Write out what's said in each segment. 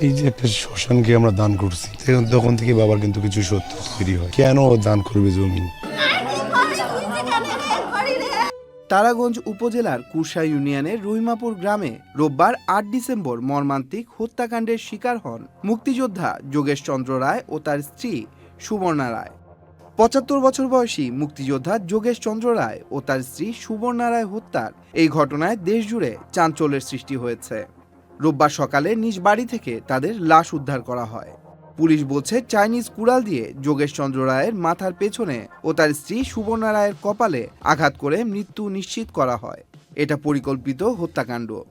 এই যে একটা শ্মশানকে আমরা দান করছি, তখন- থেকে বাবার কিন্তু কিছু সত্য তৈরি হয়। কেন দান করবে জমি? তারাগঞ্জ উপজেলার কুরসা ইউনিয়নের রহিমাপুর গ্রামে রোববার আট ডিসেম্বর মর্মান্তিক হত্যাকাণ্ডের শিকার হন মুক্তিযোদ্ধা যোগেশ চন্দ্র রায় ও তার স্ত্রী সুবর্ণা রায়। পঁচাত্তর বছর বয়সী মুক্তিযোদ্ধা যোগেশ চন্দ্র রায় ও তার স্ত্রী সুবর্ণা রায় হত্যার এই ঘটনায় দেশজুড়ে চাঞ্চল্যের সৃষ্টি হয়েছে। রোববার সকালে নিজ বাড়ি থেকে তাদের লাশ উদ্ধার করা হয়। পুলিশ বলছে, চাইনিজ কুড়াল দিয়ে যোগেশ চন্দ্র রায়ের মাথার পেছনে ও তার স্ত্রী সুবর্ণা রায়ের কপালে আঘাত করে মৃত্যু নিশ্চিত করা হয়। এটা পরিকল্পিত হত্যাকাণ্ড।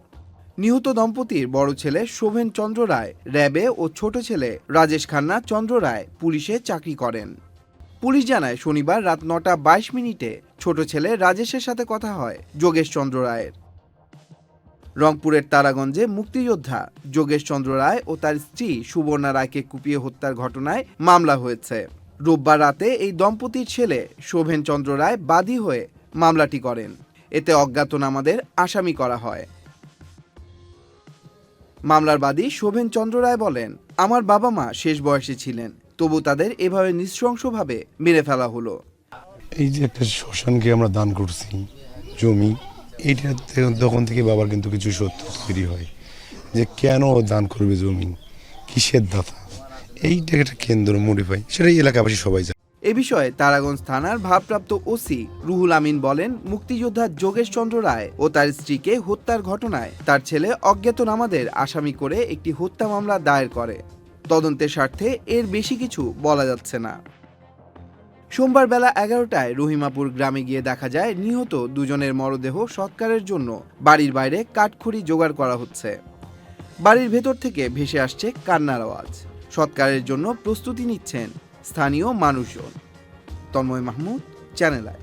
নিহত দম্পতির বড় ছেলে শোভেন চন্দ্র রায়, র্যাবে ও ছোট ছেলে রাজেশ খান্না চন্দ্র রায় পুলিশে চাকরি করেন। পুলিশ জানায়, শনিবার রাত নটা বাইশ মিনিটে ছোট ছেলে রাজেশের সাথে কথা হয় যোগেশ চন্দ্র রায়ের। রংপুরের তারাগঞ্জে মুক্তিযোদ্ধা যোগেশ চন্দ্র রায় ও তার স্ত্রী সুবর্ণা রায়কে কুপিয়ে হত্যার ঘটনায় মামলা হয়েছে। রোববার রাতে এই দম্পতির ছেলে শোভেন চন্দ্র রায় বাদী হয়ে মামলাটি করেন। এতে অজ্ঞাতনামাদের আসামি করা হয়। মামলার বাদী শোভেন চন্দ্র রায় বলেন, আমার বাবা মা শেষ বয়সে ছিলেন, তবু তাদের এভাবে নৃশংসভাবে মেরে ফেলা হলো। এই যে একটা শ্মশানকে আমরা দান করছি, জমি এইটা তখন থেকে বাবার কিন্তু কিছু সত্য তৈরি হয় যে কেন দান করবে জমি? কিসের দাতা? এইটা একটা কেন্দ্র মডিফাই সেটাই এলাকাবাসী সবাই জানে। এ বিষয়ে তারাগঞ্জ থানার ভারপ্রাপ্ত ওসি রুহুল আমিন বলেন, মুক্তিযোদ্ধা যোগেশ চন্দ্র রায় ও তার স্ত্রীকে হত্যার ঘটনায় তার ছেলে অজ্ঞাতনামাদের আসামি করে একটি হত্যা মামলা দায়ের করে। তদন্তের স্বার্থে এর বেশি কিছু বলা যাচ্ছে না। সোমবার বেলা এগারোটায় রহিমাপুর গ্রামে গিয়ে দেখা যায়, নিহত দুজনের মরদেহ সৎকারের জন্য বাড়ির বাইরে কাঠখড়ি জোগাড় করা হচ্ছে। বাড়ির ভেতর থেকে ভেসে আসছে কান্নার আওয়াজ। সৎকারের জন্য প্রস্তুতি নিচ্ছেন স্থানীয় মানুষজন। Tanmoy Mahmud, channel I.